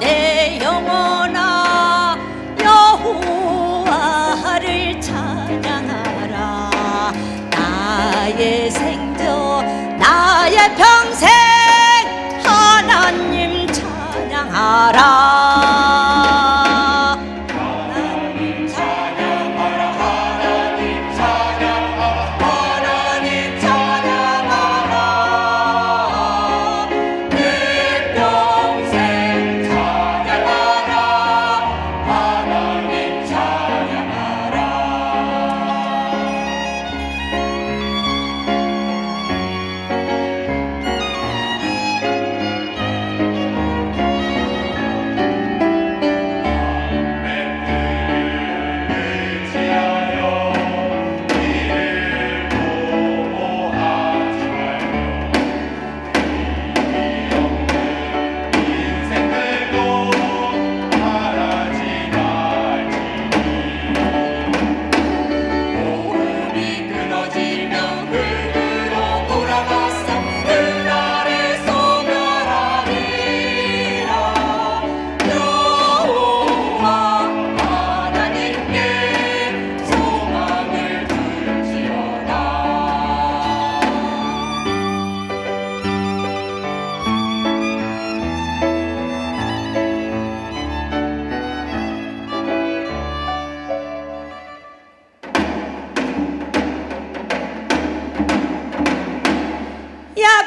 你。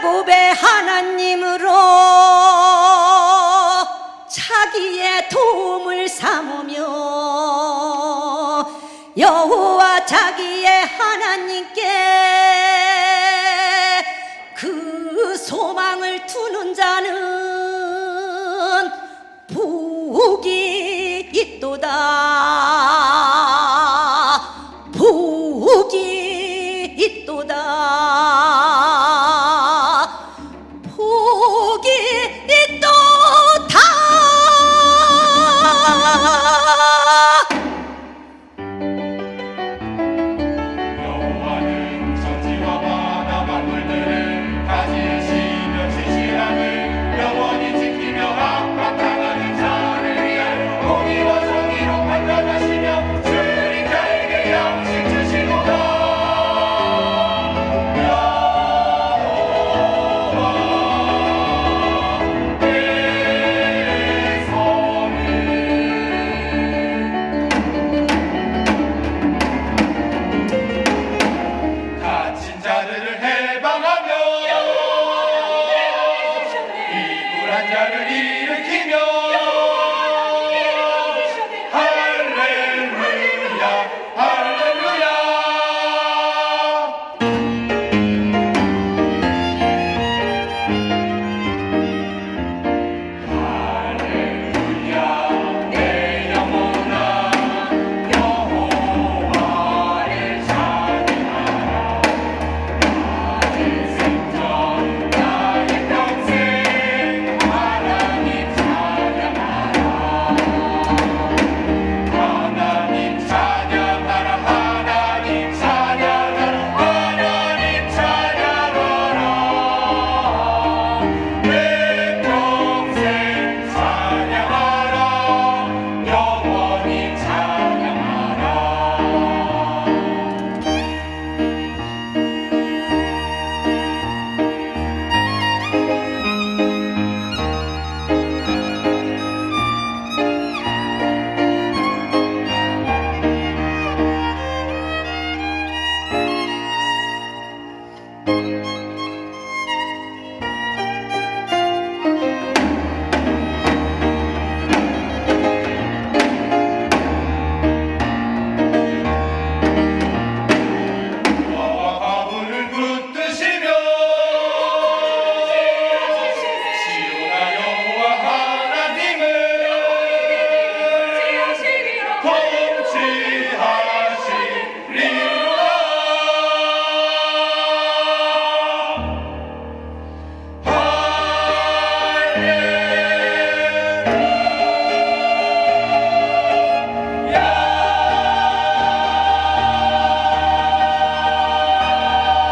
보배 하나님으로 자기의 도움을 삼으며 여호와 자기의 하나님께 그 소망을 두는 자는 복이 있도다. 복이 있도다. Saturday.